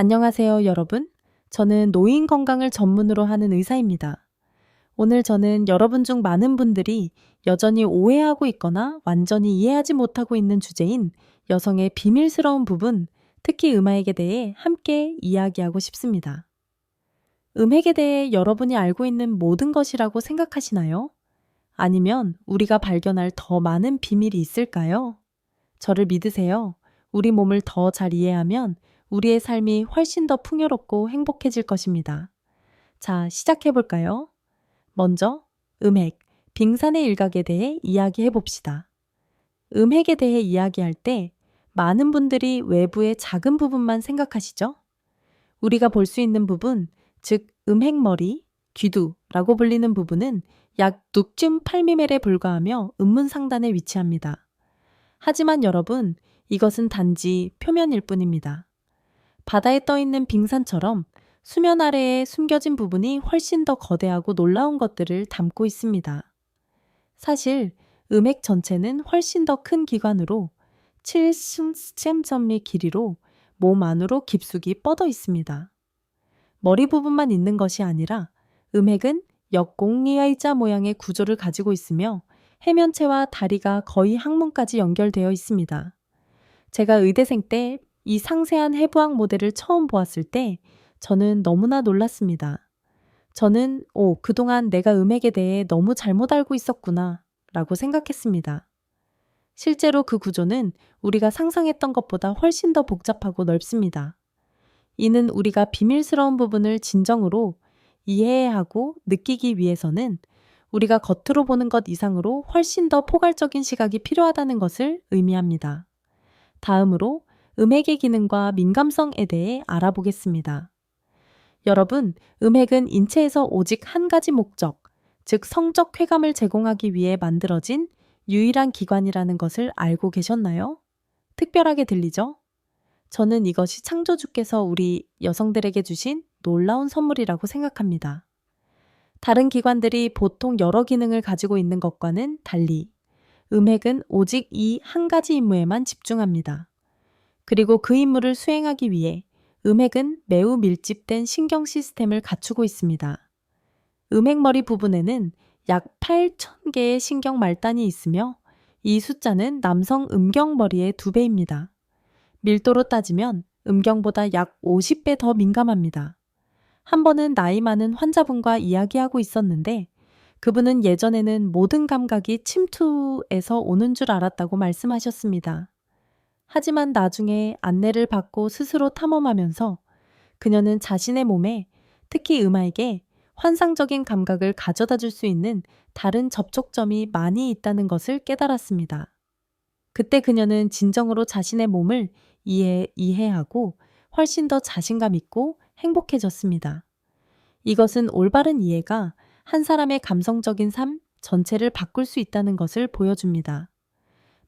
안녕하세요, 여러분. 저는 노인 건강을 전문으로 하는 의사입니다. 오늘 저는 여러분 중 많은 분들이 여전히 오해하고 있거나 완전히 이해하지 못하고 있는 주제인 여성의 비밀스러운 부분, 특히 음악에 대해 함께 이야기하고 싶습니다. 음핵에 대해 여러분이 알고 있는 모든 것이라고 생각하시나요? 아니면 우리가 발견할 더 많은 비밀이 있을까요? 저를 믿으세요. 우리 몸을 더 잘 이해하면 우리의 삶이 훨씬 더 풍요롭고 행복해질 것입니다. 자, 시작해 볼까요? 먼저 음핵, 빙산의 일각에 대해 이야기해 봅시다. 음핵에 대해 이야기할 때 많은 분들이 외부의 작은 부분만 생각하시죠? 우리가 볼 수 있는 부분, 즉 음핵머리, 귀두라고 불리는 부분은 약 6.8mm에 불과하며 음문 상단에 위치합니다. 하지만 여러분, 이것은 단지 표면일 뿐입니다. 바다에 떠 있는 빙산처럼 수면 아래에 숨겨진 부분이 훨씬 더 거대하고 놀라운 것들을 담고 있습니다. 사실 음핵 전체는 훨씬 더 큰 기관으로 7cm 길이로 몸 안으로 깊숙이 뻗어 있습니다. 머리 부분만 있는 것이 아니라 음핵은 역공리의자 모양의 구조를 가지고 있으며 해면체와 다리가 거의 항문까지 연결되어 있습니다. 제가 의대생 때 이 상세한 해부학 모델을 처음 보았을 때 저는 너무나 놀랐습니다. 저는, 오, 그동안 내가 음핵에 대해 너무 잘못 알고 있었구나, 라고 생각했습니다. 실제로 그 구조는 우리가 상상했던 것보다 훨씬 더 복잡하고 넓습니다. 이는 우리가 비밀스러운 부분을 진정으로 이해해야 하고 느끼기 위해서는 우리가 겉으로 보는 것 이상으로 훨씬 더 포괄적인 시각이 필요하다는 것을 의미합니다. 다음으로 음핵의 기능과 민감성에 대해 알아보겠습니다. 여러분, 음핵은 인체에서 오직 한 가지 목적, 즉 성적 쾌감을 제공하기 위해 만들어진 유일한 기관이라는 것을 알고 계셨나요? 특별하게 들리죠? 저는 이것이 창조주께서 우리 여성들에게 주신 놀라운 선물이라고 생각합니다. 다른 기관들이 보통 여러 기능을 가지고 있는 것과는 달리 음핵은 오직 이 한 가지 임무에만 집중합니다. 그리고 그 임무를 수행하기 위해 음핵은 매우 밀집된 신경 시스템을 갖추고 있습니다. 음핵머리 부분에는 약 8,000개의 신경 말단이 있으며 이 숫자는 남성 음경머리의 두 배입니다. 밀도로 따지면 음경보다 약 50배 더 민감합니다. 한 번은 나이 많은 환자분과 이야기하고 있었는데 그분은 예전에는 모든 감각이 침투에서 오는 줄 알았다고 말씀하셨습니다. 하지만 나중에 안내를 받고 스스로 탐험하면서 그녀는 자신의 몸에 특히 음아에게 환상적인 감각을 가져다 줄 수 있는 다른 접촉점이 많이 있다는 것을 깨달았습니다. 그때 그녀는 진정으로 자신의 몸을 이해, 이해하고 훨씬 더 자신감 있고 행복해졌습니다. 이것은 올바른 이해가 한 사람의 감성적인 삶 전체를 바꿀 수 있다는 것을 보여줍니다.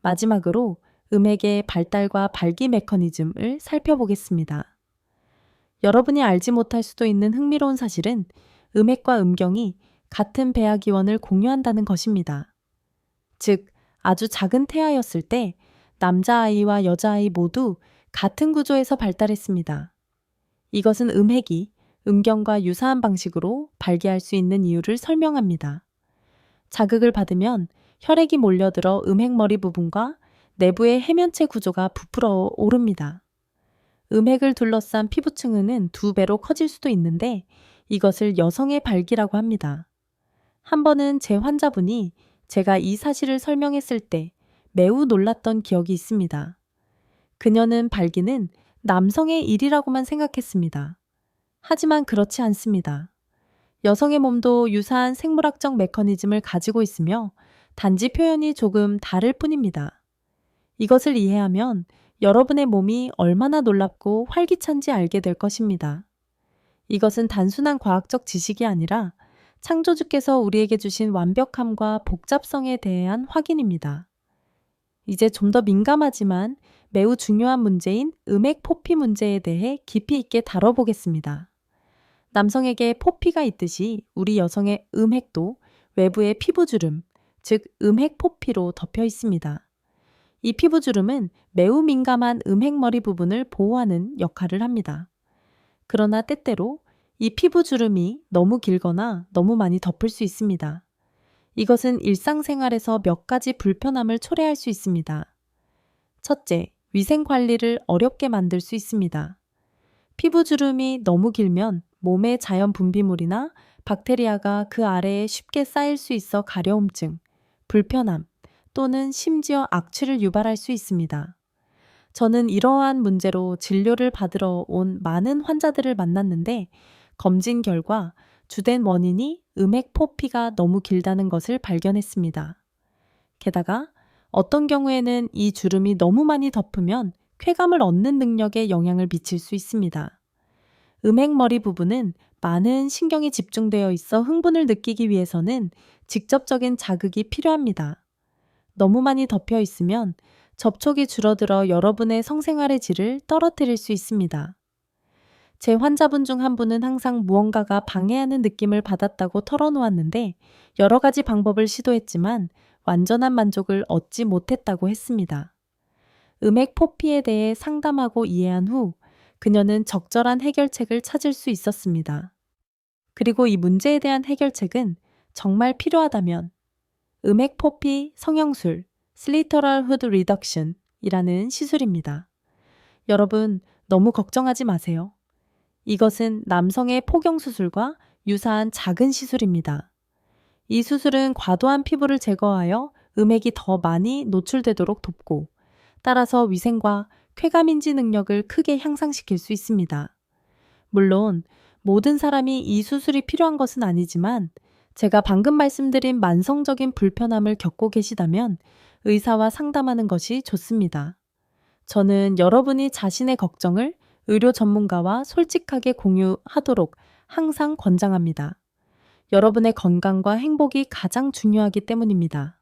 마지막으로 음액의 발달과 발기 메커니즘을 살펴보겠습니다. 여러분이 알지 못할 수도 있는 흥미로운 사실은 음액과 음경이 같은 배아 기원을 공유한다는 것입니다. 즉, 아주 작은 태아였을 때 남자아이와 여자아이 모두 같은 구조에서 발달했습니다. 이것은 음핵이 음경과 유사한 방식으로 발기할 수 있는 이유를 설명합니다. 자극을 받으면 혈액이 몰려들어 음핵머리 부분과 내부의 해면체 구조가 부풀어 오릅니다. 음핵을 둘러싼 피부층은 두 배로 커질 수도 있는데 이것을 여성의 발기라고 합니다. 한 번은 제 환자분이 제가 이 사실을 설명했을 때 매우 놀랐던 기억이 있습니다. 그녀는 발기는 남성의 일이라고만 생각했습니다. 하지만 그렇지 않습니다. 여성의 몸도 유사한 생물학적 메커니즘을 가지고 있으며 단지 표현이 조금 다를 뿐입니다. 이것을 이해하면 여러분의 몸이 얼마나 놀랍고 활기찬지 알게 될 것입니다. 이것은 단순한 과학적 지식이 아니라 창조주께서 우리에게 주신 완벽함과 복잡성에 대한 확인입니다. 이제 좀 더 민감하지만 매우 중요한 문제인 음액 포피 문제에 대해 깊이 있게 다뤄보겠습니다. 남성에게 포피가 있듯이 우리 여성의 음핵도 외부의 피부주름, 즉 음핵 포피로 덮여 있습니다. 이 피부주름은 매우 민감한 음핵머리 부분을 보호하는 역할을 합니다. 그러나 때때로 이 피부 주름이 너무 길거나 너무 많이 덮을 수 있습니다. 이것은 일상생활에서 몇 가지 불편함을 초래할 수 있습니다. 첫째, 위생 관리를 어렵게 만들 수 있습니다. 피부 주름이 너무 길면 몸의 자연 분비물이나 박테리아가 그 아래에 쉽게 쌓일 수 있어 가려움증, 불편함 또는 심지어 악취를 유발할 수 있습니다. 저는 이러한 문제로 진료를 받으러 온 많은 환자들을 만났는데 검진 결과 주된 원인이 음액 포피가 너무 길다는 것을 발견했습니다. 게다가 어떤 경우에는 이 주름이 너무 많이 덮으면 쾌감을 얻는 능력에 영향을 미칠 수 있습니다. 음액머리 부분은 많은 신경이 집중되어 있어 흥분을 느끼기 위해서는 직접적인 자극이 필요합니다. 너무 많이 덮여 있으면 접촉이 줄어들어 여러분의 성생활의 질을 떨어뜨릴 수 있습니다. 제 환자분 중 한 분은 항상 무언가가 방해하는 느낌을 받았다고 털어놓았는데 여러 가지 방법을 시도했지만 완전한 만족을 얻지 못했다고 했습니다. 음액 포피에 대해 상담하고 이해한 후 그녀는 적절한 해결책을 찾을 수 있었습니다. 그리고 이 문제에 대한 해결책은 정말 필요하다면 음액 포피 성형술 슬리터럴 후드 리덕션 이라는 시술입니다. 여러분 너무 걱정하지 마세요. 이것은 남성의 포경수술과 유사한 작은 시술입니다. 이 수술은 과도한 피부를 제거하여 음액이 더 많이 노출되도록 돕고 따라서 위생과 쾌감인지 능력을 크게 향상시킬 수 있습니다. 물론 모든 사람이 이 수술이 필요한 것은 아니지만 제가 방금 말씀드린 만성적인 불편함을 겪고 계시다면 의사와 상담하는 것이 좋습니다. 저는 여러분이 자신의 걱정을 의료 전문가와 솔직하게 공유하도록 항상 권장합니다. 여러분의 건강과 행복이 가장 중요하기 때문입니다.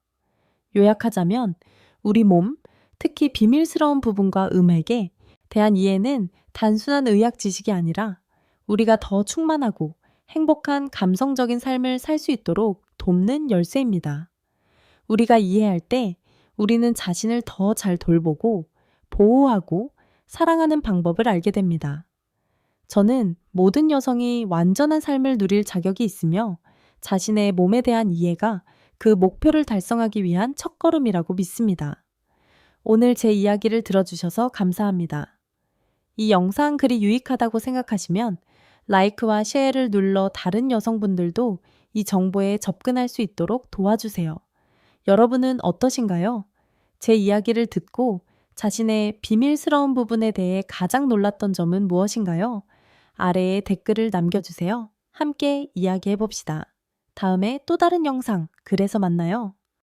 요약하자면 우리 몸, 특히 비밀스러운 부분과 음액에 대한 이해는 단순한 의학 지식이 아니라 우리가 더 충만하고 행복한 감성적인 삶을 살 수 있도록 돕는 열쇠입니다. 우리가 이해할 때 우리는 자신을 더 잘 돌보고 보호하고 사랑하는 방법을 알게 됩니다. 저는 모든 여성이 완전한 삶을 누릴 자격이 있으며 자신의 몸에 대한 이해가 그 목표를 달성하기 위한 첫걸음이라고 믿습니다. 오늘 제 이야기를 들어주셔서 감사합니다. 이 영상 글이 유익하다고 생각하시면 라이크와 쉐어를 눌러 다른 여성분들도 이 정보에 접근할 수 있도록 도와주세요. 여러분은 어떠신가요? 제 이야기를 듣고 자신의 비밀스러운 부분에 대해 가장 놀랐던 점은 무엇인가요? 아래에 댓글을 남겨주세요. 함께 이야기해 봅시다. 다음에 또 다른 영상, 그래서 만나요.